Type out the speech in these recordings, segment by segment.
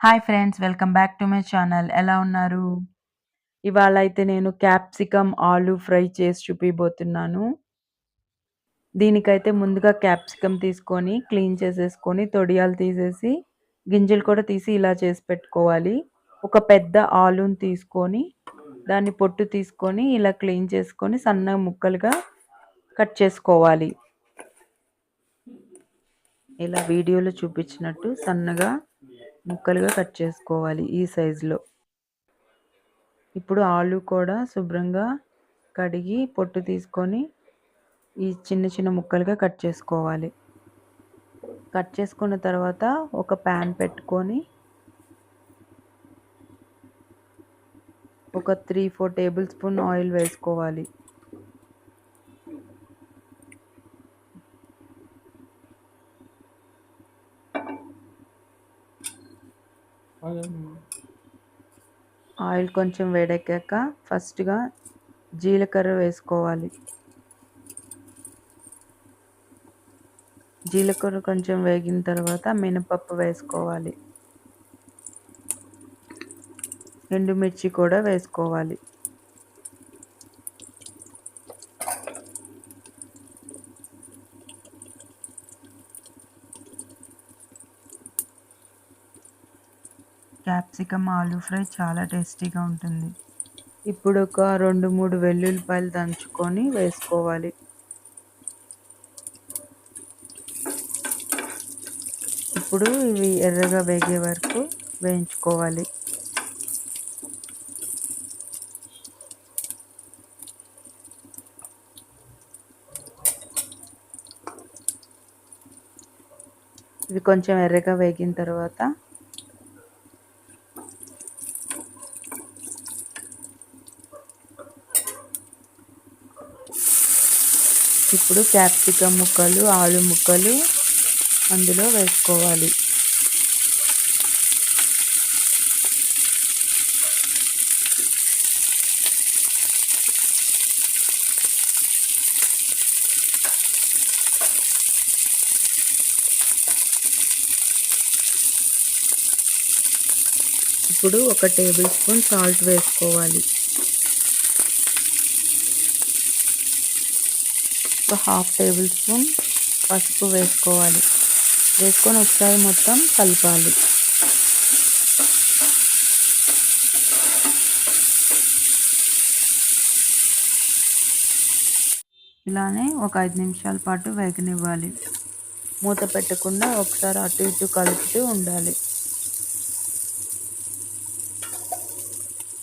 Hi friends welcome back to my channel ఎలా ఉన్నారు? ఇవాళ అయితే నేను క్యాప్సికమ్ ఆలు ఫ్రై చేసి చూపిబోతున్నాను దీనికైతే ముందుగా క్యాప్సికమ్ తీసుకొని క్లీన్ చేసేసుకొని తొడియాలు తీసేసి గింజలు కూడా తీసి ఇలా చేసి పెట్టుకోవాలి. ఒక పెద్ద ఆలుని తీసుకొని దాన్ని పొట్టు తీసుకొని ఇలా క్లీన్ చేసుకొని సన్న ముక్కలుగా కట్ చేసుకోవాలి. ఇలా వీడియోలో చూపించినట్టు సన్నగా ముక్కలుగా కట్ చేసుకోవాలి ఈ సైజులో. ఇప్పుడు ఆలు కూడా శుభ్రంగా కడిగి పొట్టు తీసుకొని ఈ చిన్న చిన్న ముక్కలుగా కట్ చేసుకోవాలి. కట్ చేసుకున్న తర్వాత ఒక ప్యాన్ పెట్టుకొని ఒక three four table spoon oil వేసుకోవాలి. ఆయిల్ కొంచెం వేడెక్కాక ఫస్ట్గా జీలకర్ర వేసుకోవాలి. జీలకర్ర కొంచెం వేగిన తర్వాత మినపప్పు వేసుకోవాలి. ఎండుమిర్చి కూడా వేసుకోవాలి. క్యాప్సికమ్ ఆలూ ఫ్రై చాలా టేస్టీగా ఉంటుంది. ఇప్పుడు ఒక రెండు మూడు వెల్లుల్లిపాయలు దంచుకొని వేసుకోవాలి. ఇప్పుడు ఇవి ఎర్రగా వేగే వరకు వేయించుకోవాలి. ఇవి కొంచెం ఎర్రగా వేగిన తర్వాత ఇప్పుడు క్యాప్సికమ్ ముక్కలు ఆలు ముక్కలు అందులో వేసుకోవాలి. ఇప్పుడు ఒక టేబుల్ స్పూన్ సాల్ట్ వేసుకోవాలి. ఒక హాఫ్ టేబుల్ స్పూన్ పసుపు వేసుకోవాలి. వేసుకొని ఒకసారి మొత్తం కలపాలి. ఇలానే ఒక ఐదు నిమిషాల పాటు వేగనివ్వాలి. మూత పెట్టకుండా ఒకసారి అటు ఇటు కలుపుతూ ఉండాలి.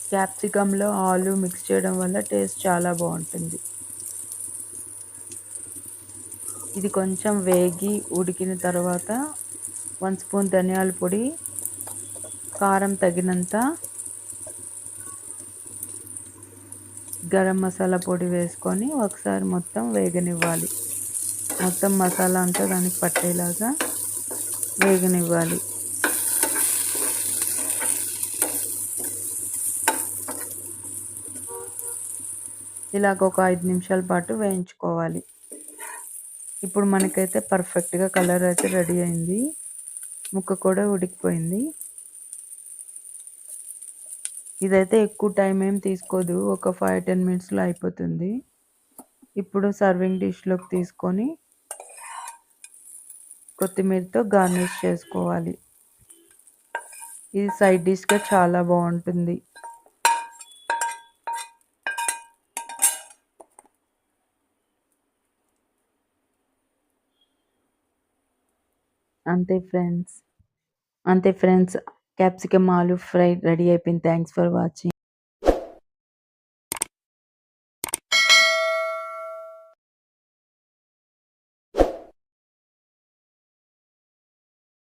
క్యాప్సికంలో ఆలు మిక్స్ చేయడం వల్ల టేస్ట్ చాలా బాగుంటుంది. ఇది కొంచెం వేగి ఉడికిన తర్వాత వన్ స్పూన్ ధనియాల పొడి కారం తగినంత గరం మసాలా పొడి వేసుకొని ఒకసారి మొత్తం వేగనివ్వాలి. మొత్తం మసాలా అంతా దానికి పట్టేలాగా వేగనివ్వాలి. ఇలాగ ఒక ఐదు నిమిషాల పాటు వేయించుకోవాలి. ఇప్పుడు మనకైతే పర్ఫెక్ట్గా కలర్ అయితే రెడీ అయింది. ముక్క కూడా ఉడికిపోయింది. ఇదైతే ఎక్కువ టైం ఏం తీసుకోదు. ఒక ఫైవ్ టెన్ మినిట్స్లో అయిపోతుంది. ఇప్పుడు సర్వింగ్ డిష్లోకి తీసుకొని కొత్తిమీరతో గార్నిష్ చేసుకోవాలి. ఇది సైడ్ డిష్గా చాలా బాగుంటుంది. అంతే ఫ్రెండ్స్. అంతే friends. Capsicum aloo fry ready అయిపోయింది. Thanks for watching.